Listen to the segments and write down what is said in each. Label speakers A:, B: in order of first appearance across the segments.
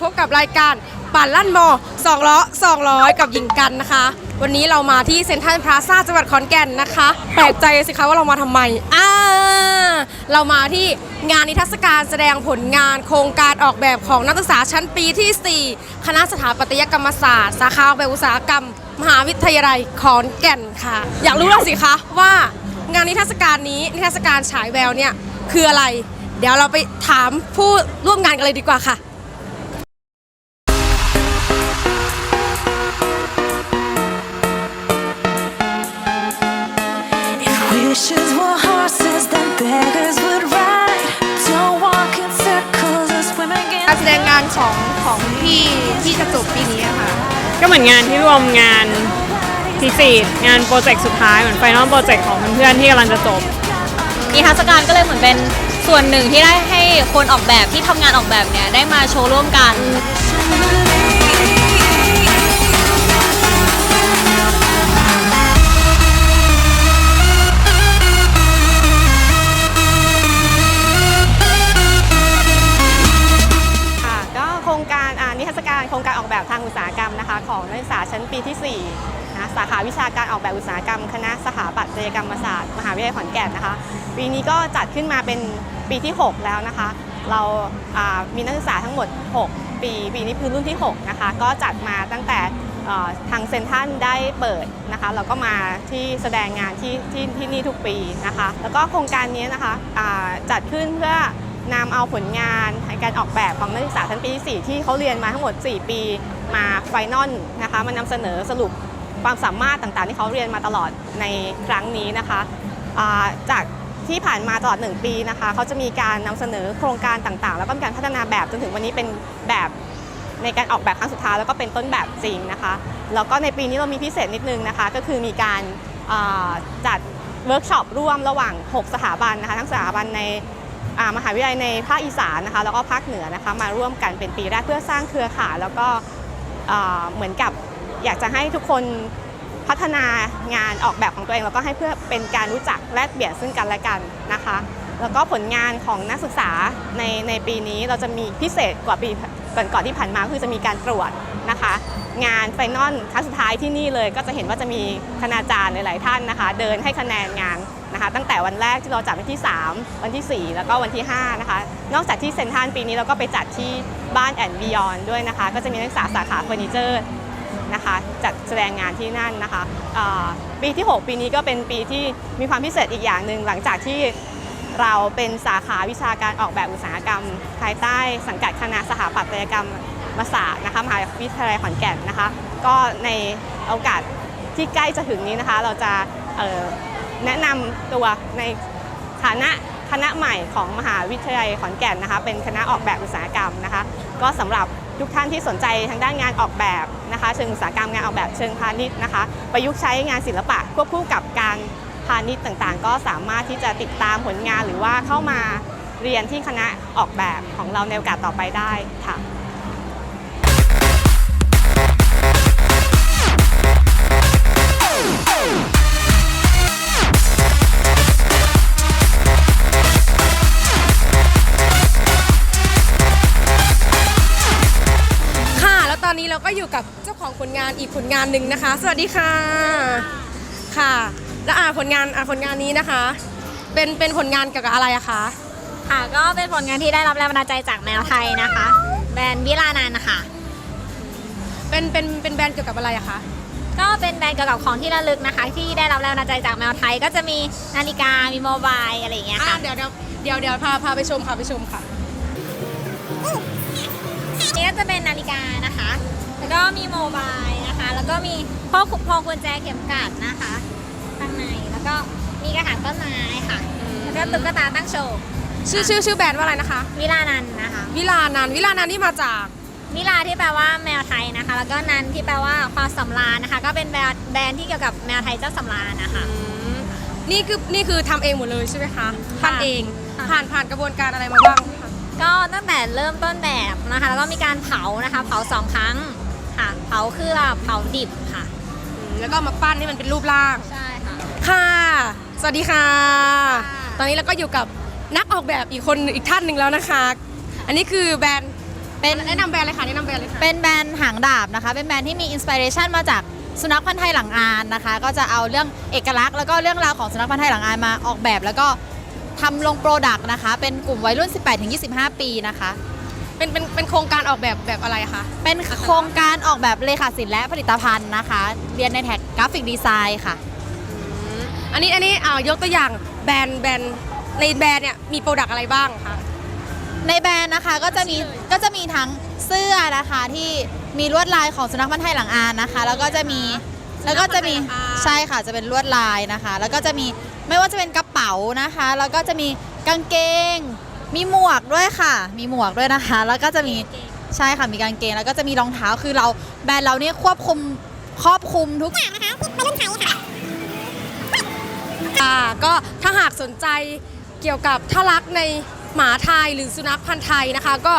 A: พบกับรายการปั่นลั่นมอสองล้อสองร้อยกับหญิงกันนะคะ วันนี้เรามาที่เซ็นทรัลพลาซ่าจังหวัดขอนแก่นนะคะ แปลกใจสิคะว่าเรามาทำไมอ่าเรามาที่งานนิทรรศการแสดงผลงานโครงการออกแบบของนักศึกษาชั้นปีที่ 4 คณะสถาปัตยกรรมศาสตร์สาขาแบบอุตสาหกรรม มหาวิทยาลัยขอนแก่นค่ะ อยากรู้แล้วสิคะว่างานนิทรรศการนี้นิทรรศการฉายแววเนี่ยคืออะไร เดี๋ยวเราไปถามผู้ร่วมงานกันเลยดีกว่าค่ะ
B: ดงงานของของพี่ที่จะจบปีนี้อะค่ะ
C: ก็เหมือนงานที่รวมงานทีสีงานโปรเจกต์สุดท้ายเหมือนไฟนอลโปรเจกต์ของเพื่อนๆที่กำลังจะจบ
D: นิทรรศการก็เลยเหมือนเป็นส่วนหนึ่งที่ได้ให้คนออกแบบที่ทำงานออกแบบเนี่ยได้มาโชว์ร่วมกัน
B: ค่ะ การโครงการออกแบบทางอุตสาหกรรมนะคะ ของนักศึกษาชั้นปีที่4นะสาขาวิชาการออกแบบอุตสาหกรรม คณะสถาปัตยกรรมศาสตร์มหาวิทยาลัยขอนแก่นนะคะ ปีนี้ก็จัดขึ้นมาเป็นปีที่ 6 แล้วนะคะ เรามีนักศึกษาทั้งหมด 6 ปีปีนี้คือรุ่นที่ 6 นะคะ ก็จัดมาตั้งแต่ทางเซนทันได้เปิดนะคะเราก็มาที่แสดงงานที่ที่ที่นี่ทุกปีนะคะ แล้วก็โครงการนี้นะคะจัดขึ้นเพื่อ นำเอาผลงานในการออกแบบของนักศึกษาชั้นปีที่ 4 ที่เขาเรียนมาทั้งหมด 4 ปีมาไฟนอลนะคะมานำเสนอสรุปความสามารถต่างๆ ที่เขาเรียนมาตลอดในครั้งนี้นะคะาจากที่ผ่านมาตลอด 1 ปีนะคะเขาจะมีการนำเสนอโครงการต่างๆ แล้วก็มีการพัฒนาแบบจนถึงวันนี้เป็นแบบในการออกแบบครั้งสุดท้ายแล้วก็เป็นต้นแบบจริงนะคะแล้วก็ในปีนี้เรามีพิเศษนิดนึงนะคะ ก็คือมีการาจัดเวิร์กช็อปร่วมระหว่าง 6 สถาบันนะคะทั้งสถาบันใน มหาวิทยาลัยในภาคอีสานนะคะแล้วก็ภาคเหนือนะคะมาร่วมกันเป็นปีแรกเพื่อสร้างเครือข่ายแล้วก็เหมือนกับอยากจะให้ทุกคนพัฒนางานออกแบบของตัวเอง แล้วก็ให้เพื่อเป็นการรู้จักแลกเปลี่ยนซึ่งกันและกันนะคะ แล้วก็ผลงานของนักศึกษาในในปีนี้เราจะมีพิเศษกว่าปีก่อนๆที่ผ่านมาคือจะมีการตรวจนะคะ งานไฟนอลครั้งสุดท้ายที่นี่เลย ก็จะเห็นว่าจะมีคณาจารย์หลาย ๆ ท่านนะคะ เดินให้คะแนนงานนะคะ ตั้งแต่วันแรกที่เราจัดวันที่ 3 วันที่ 4 แล้วก็วันที่ 5 นะคะ นอกจากที่เซนทรัลปีนี้เราก็ไปจัดที่บ้านแอนบิยอนด้วยนะคะ ก็จะมีนักศึกษาสาขาเฟอร์นิเจอร์นะคะจัดแสดงงานที่นั่นนะคะปีที่ 6 ปีนี้ก็เป็นปีที่มีความพิเศษอีกอย่างหนึ่งหลังจากที่เราเป็นสาขาวิชาการออกแบบอุตสาหกรรม ภายใต้สังกัดคณะสถาปัตยกรรม ศาสตร์นะคะมหาวิทยาลัยขอนแก่นนะคะ ก็ในโอกาสที่ใกล้จะถึงนี้นะคะ เราจะแนะนำตัวในฐานะคณะใหม่ของมหาวิทยาลัยขอนแก่นนะคะ เป็นคณะออกแบบอุตสาหกรรมนะคะ ก็สำหรับทุกท่านที่สนใจทางด้านงานออกแบบนะคะ เชิงอุตสาหกรรมงานออกแบบเชิงพาณิชย์นะคะ ประยุกต์ใช้งานศิลปะควบคู่กับการพาณิชย์ต่างๆ ก็สามารถที่จะติดตามผลงานหรือว่าเข้ามาเรียนที่คณะออกแบบของเราในโอกาสต่อไปได้ค่ะ
A: ของผลงานอีกผลงานหนึ่งนะคะ สวัสดีค่ะ ค่ะ แล้วอ่าผลงานอ่าผลงานนี้นะคะ เป็นเป็นผลงานเกี่ยวกับอะไรอะคะ
D: ค่ะก็เป็นผลงานที่ได้รับแรงบันดาลใจจากแมวไทยนะคะ แบรนด์วิลานันนะคะ
A: เป็นเป็นเป็นแบรนด์เกี่ยวกับอะไรอะคะ
D: ก็เป็นแบรนด์เกี่ยวกับของที่ระลึกนะคะ ที่ได้รับแรงบันดาลใจจากแมวไทย ก็จะมีนาฬิกามีโมบายอะไรอย่างเงี้ย
A: อ่า
D: ค่ะ
A: เดี๋ยวเดี๋ยวเดี๋ยวเดี๋ยวพาพาไปชมค่ะไปชมค่ะ
D: นี่ก็จะเป็นนาฬิกานะคะแล้ว ก็มีโมบายนะคะ แล้วก็มีพ่อคุพวงกุญแจเข็มกลัดนะคะข้างในแล้วก็มีกระถางต้นไม้ค่ะแล้วก็ตุ๊กตาตั้งโชว์
A: ชื่อชื่อชื่อแบรนด์ว่าอะไรนะคะ
D: วิลานันนะคะ
A: วิลานันท์วิลานันท์ที่มาจาก
D: วิลาที่แปลว่าแมวไทยนะคะ แล้วก็นันที่แปลว่าความสำราญนะคะ ก็เป็นแบรนด์แบรนด์ที่เกี่ยวกับแมวไทยเจ้าสำราญนะคะ
A: นี่คือนี่คือทำเองหมดเลยใช่ไหมคะ
D: ค่ะ
A: ปั้นเอง
D: ค่ะ
A: ผ่านผ่านกระบวนการอะไรมาบ้างคะ
D: ก็ตั้งแต่เริ่มต้นแบบนะคะ แล้วก็มีการเผานะคะ เผาสองครั้ง ค่ะ เผาคือเผาดิบค่ะ
A: อืมแล้วก็มาปั้นให้มันเป็นรูปร่าง
D: ใช่ค่ะ
A: ค่ะ สวัสดีค่ะ
D: ค่ะ
A: ตอนนี้เราก็อยู่กับนักออกแบบอีกคนอีกท่านหนึ่งแล้วนะคะ อันนี้คือแบรนด์
E: เป็น
A: แนะนำแบรนด์เลยค่ะแนะนำแบรนด์เลยค่ะ
E: เป็นแบรนด์หางดาบนะคะ เป็นแบรนด์ที่มีอินสปิเรชันมาจากสุนัขพันธ์ไทยหลังอานนะคะ ก็จะเอาเรื่องเอกลักษณ์แล้วก็เรื่องราวของสุนัขพันธ์ไทยหลังอานมาออกแบบ แล้วก็ทำลงโปรดักต์นะคะ เป็นกลุ่มวัยรุ่น 18-25 ปีนะคะ
A: เป็นเป็นเป็นโครงการออกแบบแบบอะไรคะ
E: เป็นโครงการออกแบบเลขาศิลป์และผลิตภัณฑ์นะคะ เรียนในแท็กกราฟิกดีไซน์ค่ะ
A: อันนี้อันนี้อ่ายกตัวอย่างแบรนด์แบรนด์ในแบรนด์เนี่ยมีโปรดักต์อะไรบ้างคะ
E: ในแบรนด์นะคะก็จะมีก็จะมีทั้งเสื้อนะคะที่มีลวดลายของสุนัขพันธ์ไทยหลังอานนะคะ แล้วก็จะมีแล้วก็จะมี
A: สุนัขพันธ์ไทยหลังอาน
E: ใช่ค่ะจะเป็นลวดลายนะคะ แล้วก็จะมีไม่ว่าจะเป็นกระเป๋านะคะ แล้วก็จะมีกางเกง มีหมวกด้วยค่ะ มีหมวกด้วยนะคะ แล้วก็จะมีใช่ค่ะมีกางเกงแล้วก็จะมีรองเท้าคือเราแบรนด์เราเนี่ยควบคุมครอบคลุมทุกอย่างนะคะวัยรุ่นไทยค่ะ
A: อ่าก็ถ้าหากสนใจเกี่ยวกับถ้ารักในหมาไทยหรือสุนัขพันธ์ไทยนะคะ ก็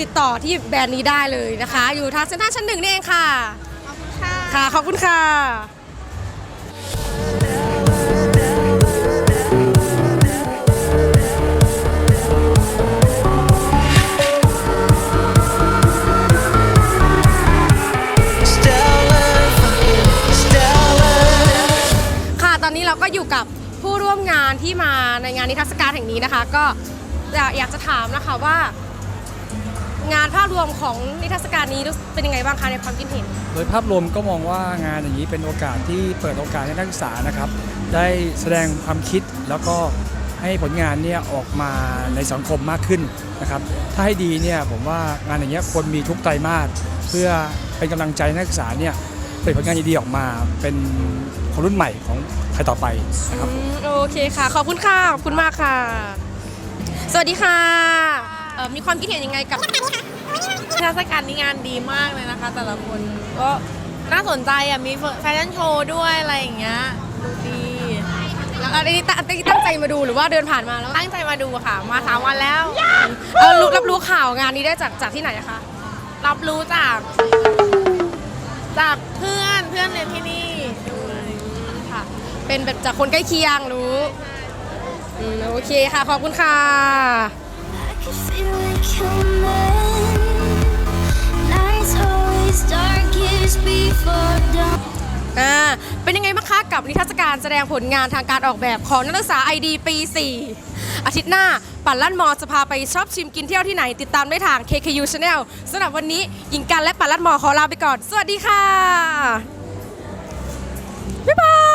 A: ติดต่อที่แบรนด์นี้ได้เลยนะคะ อยู่ทางเซ็นทรัลชั้นหนึ่งนี่เองค่ะ ขอบคุณค่ะ ค่ะ ขอบคุณค่ะค่ะ ในงานนิทรรศการแห่งนี้นะคะ ก็อยากอยากจะถามนะคะว่า งานภาพรวมของนิทรรศการนี้เป็นยังไงบ้างคะในความคิดเห็น
F: โดยภาพรวมก็มองว่างานอย่างนี้เป็นโอกาสที่เปิดโอกาสให้นักศึกษานะครับ ได้แสดงความคิดแล้วก็ให้ผลงานเนี่ยออกมาในสังคมมากขึ้นนะครับ ถ้าให้ดีเนี่ยผมว่างานอย่างเงี้ยควรมีทุกไตรมาสเพื่อเป็นกำลังใจในักศึกษาเนี่ยเปิดผลงานดีๆออกมาเป็น คนรุ่นใหม่ของไทยต่อไปนะครับ
A: อืมโอเคค่ะ ขอบคุณค่ะ ขอบคุณมากค่ะ สวัสดีค่ะเอ่อมีความคิดเห็นยังไงกับ
G: เทศกาลนี้งานดีมากเลยนะคะ แต่ละคนก็น่าสนใจอะมีแฟชั่นโชว์ด้วยอะไรอย่างเงี้ยดูดี
A: แล้วอันนี้ตั้งอันนี้ตั้งใจมาดูหรือว่าเดินผ่านมาแล้ว
G: ตั้งใจมาดูค่ะ มาสามวันแล้ว
A: เออรู้รับรู้ข่าวงานนี้ได้จากจากที่ไหนอะคะ
G: รับรู้จาก จากเพื่อนเพื่อนเรียนที่นี่
A: ค่ะ เป็นแบบจากคนใกล้เคียงรู้อืมโอเคค่ะ ขอบคุณค่ะ
H: I can feel it coming. Nights always darkest before dawn.
A: อ่า เป็นยังไงบ้างคะกับนิทรรศการแสดงผลงานทางการออกแบบของนักศึกษา ID ปี 4 อาทิตย์หน้า ปั่นลั่นมอจะพาไปชอบชิมกินเที่ยวที่ไหน ติดตามได้ทาง KKU Channel สำหรับวันนี้หญิงกันและปั่นลั่นมอขอลาไปก่อน สวัสดีค่ะ บ๊ายบาย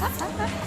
A: Ha, ha, ha.